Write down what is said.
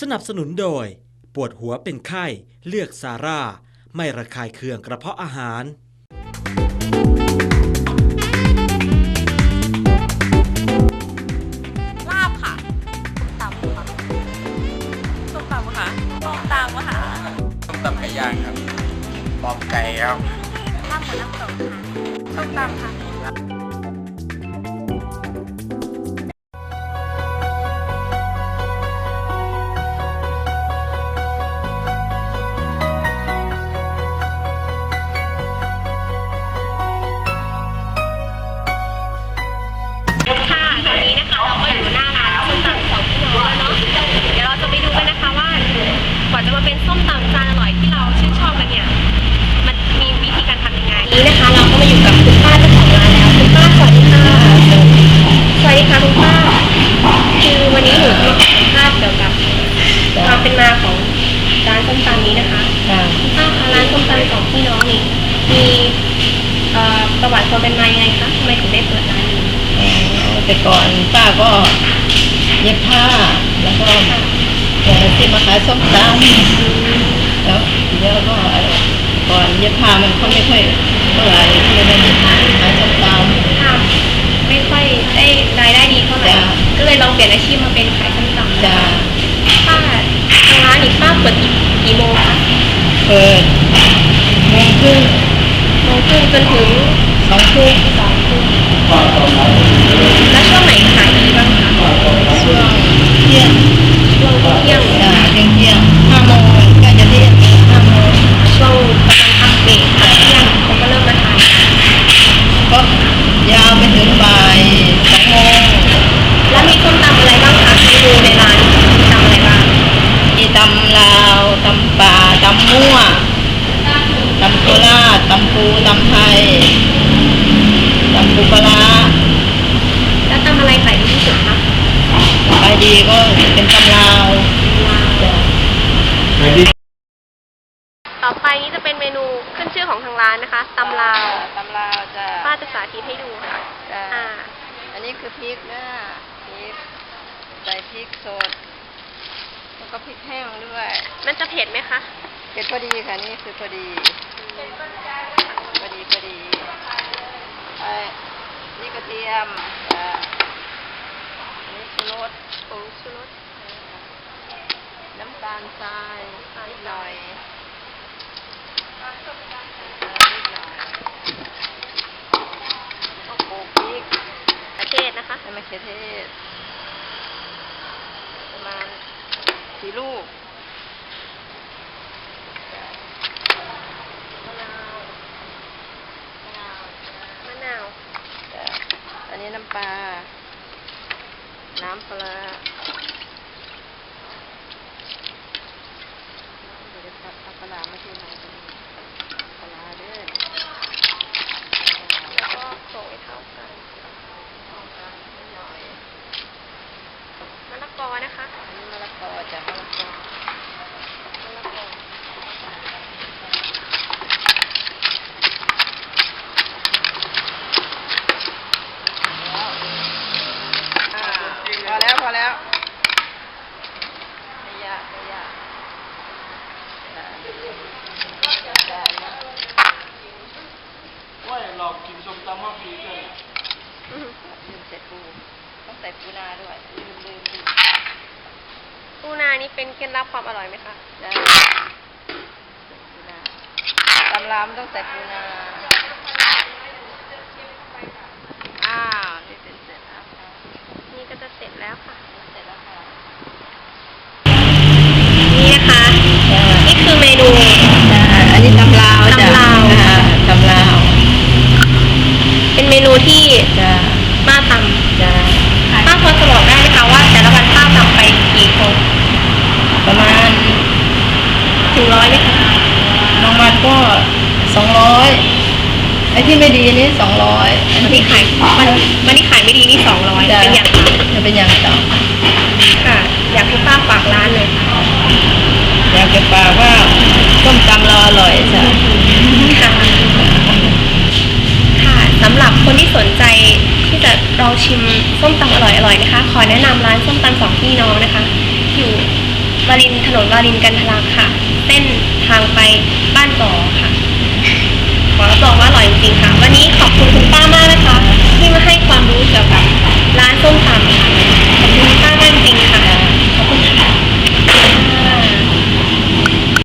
สนับสนุนโดย ปวดหัวเป็นไข้เลือกซาร่า ไม่ระคายเคืองกระเพาะอาหาร ลาบค่ะตำค่ะส้มตำค่ะส้มตำค่ะต้มตำไก่ย่างครับปอบไก่ครับลาบหมูน้ำตกค่ะส้มตำค่ะค่ะ ประวัติความเป็นมายังไงคะทำไมถึงได้เปิดร้านนี้อ๋อแต่ก่อนป้าก็เย็บผ้าแล้วก็เอ่อที่มาขายส้มตำแล้วแล้วก็ก่อนเย็บผ้ามันก็ไม่ค่อยเท่าไหร่ก็เลยได้มาขายขายส้มตค่ะไม่ค่อยได้รายได้ดีเท่าไหร่จ้ะก็เลยลองเปลี่ยนอาชีพมาเป็นขายส้มตำำจะป้าทางร้านนี่ป้าเปิดกี่กี่โมงคะเปิดโมงครึ่งโมงครึ่งจนถึง สองทุ่มสองทุ่มแล้วช่วงไหนขายดีบ้างคะช่วงเที่ยงช่วงเที่ยงเที่ยงเที่ยงห้าโมงใกล้จะเที่ยงห้าโมงช่วงกำลังพักเบรกพักเที่ยงเขาก็เริ่มมาทานก็ยาวไปถึงบ่ายสองโมงแล้วมีส้มตำอะไรบ้างคะเมนูในร้านตำอะไรบ้างมีตำลาวตำป่าตำมั่วตำโคราชตำปูตำไทย ปูปลาร้าแล้วตำอะไรขายดีที่สุดคะขายดีก็เป็นตำลาวจ้ะต่อไปนี้จะเป็นเมนูขึ้นชื่อของทางร้านนะคะตำลาวตำลาวจ้ะป้าจะสาธิตให้ดูค่ะจ้ะอ่าอันนี้คือพริกนะพริกใส่พริกสดแล้วก็พริกแห้งด้วย มันจะเผ็ดไหมคะเผ็ดพอดีค่ะนี่คือพอดีพอดีพอดี ไอ้นี่กระเทียมจ้ะอันนี้ชูรสผงชูรสน้ำตาลทรายนิดหน่อยน้ำตาลนิดหน่อยก็โขลกพริกกระเทศนะคะให้มันเขือเทศประมาณสี่ลูกมะนาวมะนาว มะนาว จ้ะอั นี้น้ำปลา น้ำปลาเดี๋ยวจะตัดเอาปลาร้ามาที่ไหนกันปลาร้าเด้อ แล้วก็โขลกให้เข้ากัน เอาปลานิดหน่อย มะละกอนะคะ อันนี้มะละกอจ้ะมะละกอ มะละกอ อ่าพอแล้วพอแล้วไม่ยากไม่ยากจ้ะจ้ะนะ ว่า เรากินส้มตำมาปีเลยอือหือลืมใส่ปูต้องใส่ปูนาด้วยลืมลืมลืมปูนานี่เป็นเคล็ดลับความอร่อยไหมคะจ้ะปูนาตำรามต้องใส่ปูนาอ้าวนี่เสร็จเสร็จแล้วค่ะนี่ก็จะเสร็จแล้วค่ะ เสร็จแล้วค่ะนี่นะคะจ้ะนี่คือเมนูจ้ะอันนี้ตำลาวจ้ะ ตำลาว อ่ตำลาว เป็นเมนู ที่จ้ะป้าทจ้ะำป้าพอจะบอกได้ไหมคะว่า แต่ละวันป้าทำไปกี่คนประมาณถึงร้อยไหมคะบางวันก็สองร้อยไอ้ที่ไม่ดีนี่สองร้อยวันนี้ขายวันวันนี้ขายไม่ดีนี่สองร้อยเป็นอย่างต่ำจะเป็นอย่างต่ค่ะ อยากให้ป้าฝากร้านเลยค่ะำอยากจะฝากว่าส้มตำเราอร่อยจ้ะค่ะค่ะสำ หรับคนที่สนใจที่จะลองชิมส้มตำอร่อยๆนะคะ ขอแนะนำร้านส้มตำสองพี่น้องนะคะ อยู่วารินถนนวารินกันทลักค่ะ เส้นทางไปบ้านต่อค่ะ ขอรับรองว่าอร่อยจริงๆค่ะ